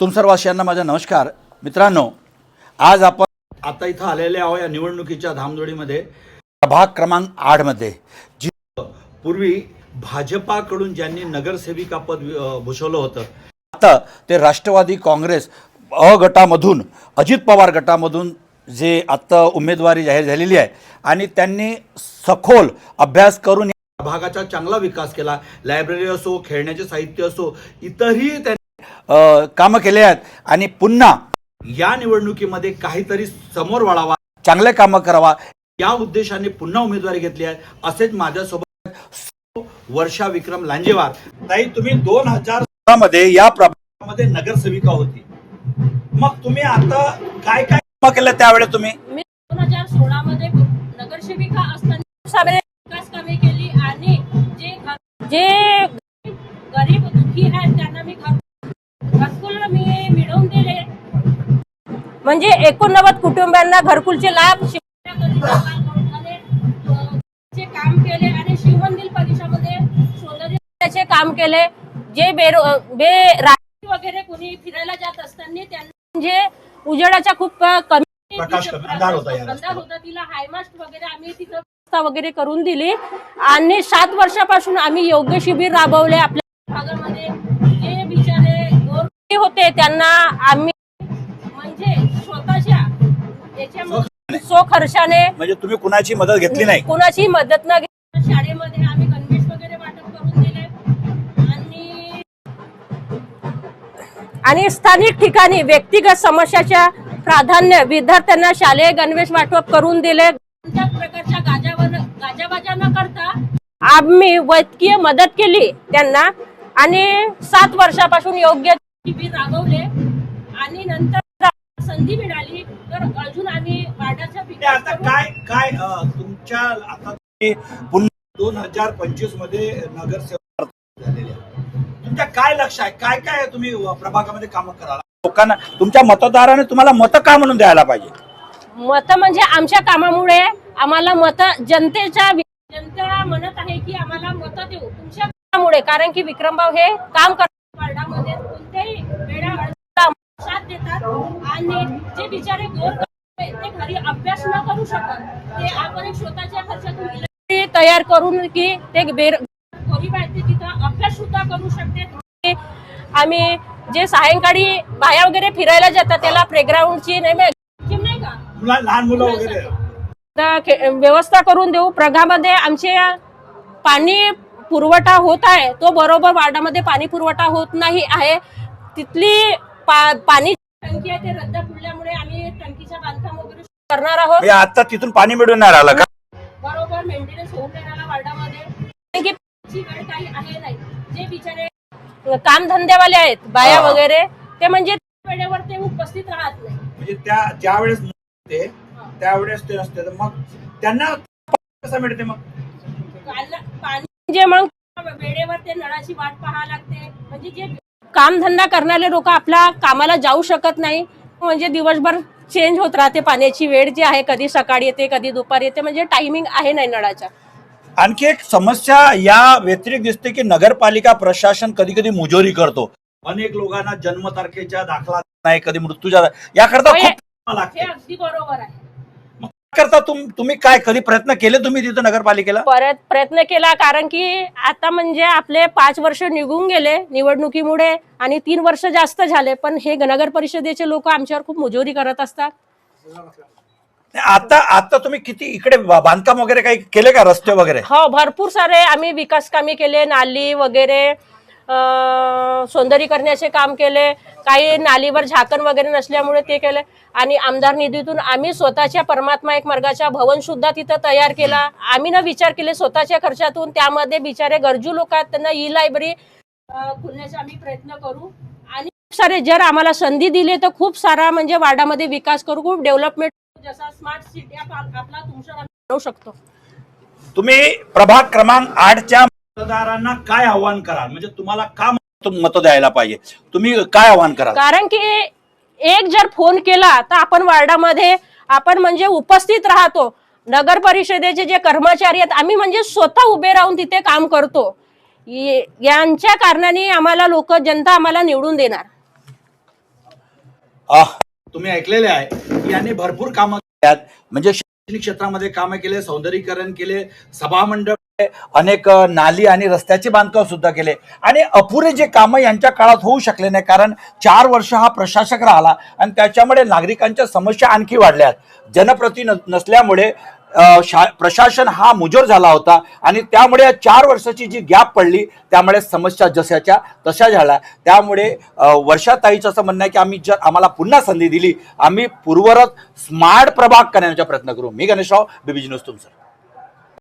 तुम सर्वांना माझा नमस्कार. मित्रांनो आज आपण आता इथं आलेले आहोत या निवडणुकीच्या धामधोडीमध्ये प्रभाग क्रमांक आठमध्ये जी पूर्वी भाजपाकडून ज्यांनी नगरसेविका पद भूषवलं होतं आता ते राष्ट्रवादी काँग्रेस अ गटामधून अजित पवार गटामधून जे आत्ता उमेदवारी जाहीर झालेली आहे आणि त्यांनी सखोल अभ्यास करून या भागाचा चांगला विकास केला. लायब्ररी असो खेळण्याचे साहित्य असो इतरही त्यांनी कामं केले आहेत. आणि पुन्हा या निवडणुकीमध्ये काहीतरी समोर वाढावा चांगले कामं करावा. या उद्देशाने पुन्हा उमेदवारी घेतली आहे. असेच माझ्यासोबत वर्षा विक्रम लांजेवार. ताई तुम्ही दोन हजारमध्ये या प्रभागामध्ये नगरसेविका होती. मग तुम्ही आता काय काय कामं केलं त्यावेळेस तुम्ही? मी दोन हजार सोळा मध्ये नगरसेविका असताना विकास कामे केली आणि जे जे गरीब दुखी आहेत म्हणजे एकोणनव्वद कुटुंबांना घरकुलचे लाभ काम केले आणि शिवमंदिर काम केले जे बेरो बे रात्री वगैरे कोणी फिरायला जात असताना त्यांना म्हणजे उजेडाचा खूप क- कमी प्रकाश कमी, अंधार होता या अंधार रस्त्यावर. होता. तिला हायमास्ट वगैरे आम्ही तिथं व्यवस्था वगैरे करून दिली. आणि सात वर्षापासून आम्ही योग्य शिबिर राबवले. आपल्या भागामध्ये जे बिचारे होते त्यांना आम्ही म्हणजे तुम्ही कुणाची मदत घेतली नाही? कोणाची मदत न घेता शाळेमध्ये आम्ही गणवेश वगैरे वाटप करून दिले. आणि आणि स्थानिक ठिकाणी व्यक्तिगत समस्याच्या प्राधान्य विद्यार्थ्यांना शालेय गणवेश वाटप करून दिले. प्रकारच्या गाजावर गाजाबाजा न करता आम्ही वैद्यकीय मदत केली त्यांना. आणि सात वर्षापासून योग्य शिबिर राबवले. आणि नंतर संधी मिळाली तर अजून आम्ही वार्डाचा ते आता. काय काय तुमच्या आता पुन्हा दोन हजार पंचवीसमध्ये नगरसेवक झालेले. तुमच्या काय लक्ष आहे? काय काय तुम्ही प्रभागामध्ये काम कराल लोकांना तुमच्या मतदाराने तुम्हाला मत का म्हणून द्यायला पाहिजे? मत म्हणजे आमच्या कामामुळे आम्हाला मत जनतेच्या जनता म्हणत आहे की आम्हाला मत देऊ. तुमच्या कामामुळे कारण की विक्रमभाऊ हे काम करतात वार्डामध्ये. आणि जे बिचारे गोर ते घरी अभ्यास न करू शकत ते आपण एक स्वतःच्या खर्चातून तयार करून की ते बेर गरीब आहेत ते तिथं अभ्यास सुद्धा करू शकते. आम्ही जे सायंकाळी बाया वगैरे फिरायला जातात त्याला प्लेग्राऊंडची नाही नाही का? मुला लहान मुलं वगैरे. व्यवस्था करून देऊ. प्रघामध्ये आमचे पाणी पुरवठा होत आहे तो बरोबर वार्डामध्ये पाणी पुरवठा होत नाही आहे. तिथली पा- पाणी टंकी आहे ते रद्द पडल्यामुळे आम्ही टंकीचं बांधकाम वगैरे करणार आहोत. म्हणजे आता तिथून पाणी मिळून नाही राहिलं का? बरोबर मेंटेनन्स होऊन राहिला वार्डामध्ये. कारण की पाण्याची वेळ काही आहे नाही. जे बिचारे कामधंद्यावाले आहेत बाया हा. वगैरे ते म्हणजे वेळेवर ते उपस्थित राहत नाही. म्हणजे त्या ज्या वेळेस ते त्यावेळेस ते नसते तर मग त्यांना कसं मिळते मग? काल- पाणी म्हणजे मग वेळेवर ते नळाची वाट पाहावी लागते. म्हणजे जे कामधंदा करणारे लोक आपल्या कामाला जाऊ शकत नाही. म्हणजे दिवसभर चेंज होत राहते पाण्याची वेळ जी आहे कधी सकाळी येते कधी दुपारी येते म्हणजे टायमिंग आहे नाही नळाच्या आणखी एक समस्या या व्यतिरिक्त दिसते की नगरपालिका प्रशासन कधी कधी मुजोरी करतो. अनेक लोकांना जन्मतारखेच्या दाखला नाही कधी मृत्यूच्या याकरता. खूप हे लागते अगदी बरोबर आहे. करता तुम तुम्ही काय कधी प्रयत्न केले तुम्ही तिथं नगरपालिकेला? परत प्रयत्न केला कारण की आता म्हणजे आपले पाच वर्ष निघून गेले निवडणुकीमुळे आणि तीन वर्ष जास्त झाले पण हे नगर परिषदेचे लोक आमच्यावर खूप मुजोरी करत असतात. आता आता तुम्ही किती इकडे बा- बांधकाम वगैरे काही केले का रस्ते वगैरे? हो भरपूर सारे आम्ही विकास कामे केले नाली वगैरे सौंदर्यीकरणाचे काम केले काही नालीवर झाकण वगैरे नसल्यामुळे ते केले. आणि आमदार निधीतून आम्ही स्वतःच्या परमात्मा एक मार्गाच्या भवन सुद्धा तिथं तयार केला. आम्ही ना विचार केले स्वतःच्या खर्चातून त्यामध्ये बिचारे गरजू लोक आहेत त्यांना ई लायब्ररी खुलण्याचा आम्ही प्रयत्न करू. आणि खूप सारे जर आम्हाला संधी दिली तर खूप सारा म्हणजे वाडामध्ये विकास करू खूप डेव्हलपमेंट जसा स्मार्ट सिटी आपला तुमच्या शकतो. तुम्ही प्रभाग क्रमांक आठच्या मतदारांना काय आव्हान कराल? म्हणजे तुम्हाला का मत द्यायला पाहिजे? तुम्ही काय आव्हान कराल? कारण की एक जर फोन केला तर आपण वार्डामध्ये आपण म्हणजे उपस्थित राहतो. नगर परिषदेचे जे कर्मचारी आहेत आम्ही म्हणजे स्वतः उभे राहून तिथे काम करतो. यांच्या कारणाने आम्हाला लोक जनता आम्हाला निवडून देणार. तुम्ही ऐकलेले आहे. यांनी भरपूर कामं म्हणजे शैक्षणिक क्षेत्रामध्ये कामं केले सौंदर्यीकरण केले सभामंडळ अनेक नाली आणि रस्त्याचे बांधकाम सुद्धा केले. आणि अपुरे जे कामं यांच्या काळात होऊ शकले नाही कारण चार वर्ष हा प्रशासक राहिला आणि त्याच्यामुळे नागरिकांच्या समस्या आणखी वाढल्या. जनप्रती नसल्यामुळे शा प्रशासन हा मुजोर झाला होता आणि त्यामुळे या चार वर्षाची जी गॅप पडली त्यामुळे समस्या जशाच्या तशा झाल्या. त्यामुळे वर्षाताईचं असं म्हणणं आहे की आम्ही जर आम्हाला पुन्हा संधी दिली आम्ही पूर्वरत स्मार्ट प्रभाग करण्याचा प्रयत्न करू. मी गणेशराव बीबीजी न्यूज तुमचं.